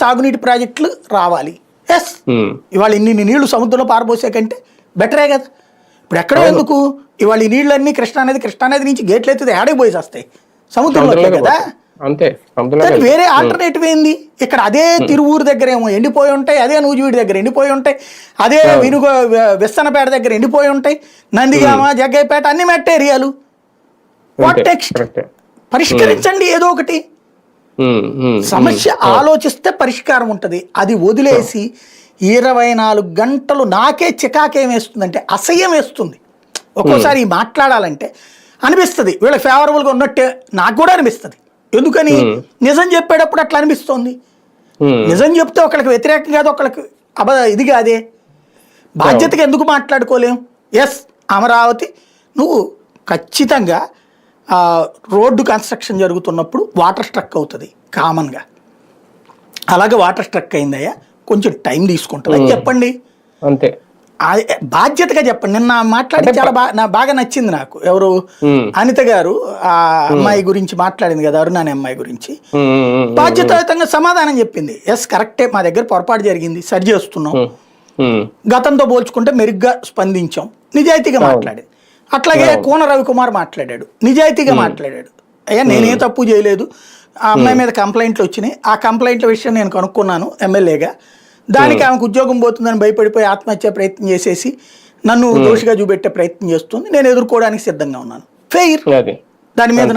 సాగునీటి ప్రాజెక్టులు రావాలి. ఎస్ ఉమ్, ఇవాళ ఇన్ని నీళ్ళు సముద్రంలో పారబోసే కంటే బెటరే కదా. ఇప్పుడు ఎక్కడో ఎందుకు? ఇవాళ ఈ నీళ్ళన్నీ కృష్ణానది కృష్ణానది నుంచి గేట్లు ఎత్తితే ఆడే పోయి వస్తాయి సముద్రంలోకే సముద్రంలోకి కదా. అంతే. వేరే ఆల్టర్నేటివ్ ఏంది? ఇక్కడ అదే తిరువూరు దగ్గర ఏమో ఎండిపోయి ఉంటాయి అదే నూజివీడి దగ్గర ఎండిపోయి ఉంటాయి అదే వినుగో విస్తనపేట దగ్గర ఎండిపోయి ఉంటాయి నందిగామ జగ్గైపేట అన్ని మెట్ట ఏరియాలు. What next. పరిష్కరించండి ఏదో ఒకటి. సమస్య ఆలోచిస్తే పరిష్కారం ఉంటుంది. అది వదిలేసి ఇరవై నాలుగు గంటలు నాకే చికాకేం వేస్తుందంటే అసహ్యం వేస్తుంది. ఒక్కోసారి మాట్లాడాలంటే అనిపిస్తుంది. వీళ్ళకి ఫేవరబుల్గా ఉన్నట్టే నాకు కూడా అనిపిస్తుంది. ఎందుకని? నిజం చెప్పేటప్పుడు అట్లా అనిపిస్తుంది. నిజం చెప్తే ఒకళ్ళకి వ్యతిరేకం కాదు ఒకళ్ళకి అబ ఇది కాదే. బాధ్యతగా ఎందుకు మాట్లాడుకోలేం? ఎస్ అమరావతి నువ్వు ఖచ్చితంగా రోడ్డు కన్స్ట్రక్షన్ జరుగుతున్నప్పుడు వాటర్ స్ట్రక్ అవుతుంది కామన్గా. అలాగే వాటర్ స్ట్రక్ అయిందయ్యా కొంచెం టైం తీసుకుంటుంది అని చెప్పండి. అంతే. బాధ్యతగా చెప్పండి. నిన్న మాట్లాడి చాలా బాగా నా బాగా నచ్చింది నాకు. ఎవరు? అనిత గారు ఆ అమ్మాయి గురించి మాట్లాడింది కదా అరుణ అనే అమ్మాయి గురించి. బాధ్యతాయుతంగా సమాధానం చెప్పింది. ఎస్ కరెక్టే మా దగ్గర పొరపాటు జరిగింది సరి చేస్తున్నాం. గతంతో పోల్చుకుంటే మెరుగ్గా స్పందించాం. నిజాయితీగా మాట్లాడేది అట్లాగే కోన రవికుమార్ మాట్లాడాడు. నిజాయితీగా మాట్లాడాడు. అయ్యా నేనే తప్పు చేయలేదు. ఆ అమ్మాయి మీద కంప్లైంట్లు వచ్చినాయి. ఆ కంప్లైంట్ల విషయం నేను కనుక్కున్నాను ఎమ్మెల్యేగా. దానికి ఆమెకు ఉద్యోగం పోతుందని భయపడిపోయి ఆత్మహత్య ప్రయత్నం చేసేసి నన్ను దోషిగా చూపెట్టే ప్రయత్నం చేస్తుంది. నేను ఎదుర్కోవడానికి సిద్ధంగా ఉన్నాను. ఫెయిర్ దాని మీద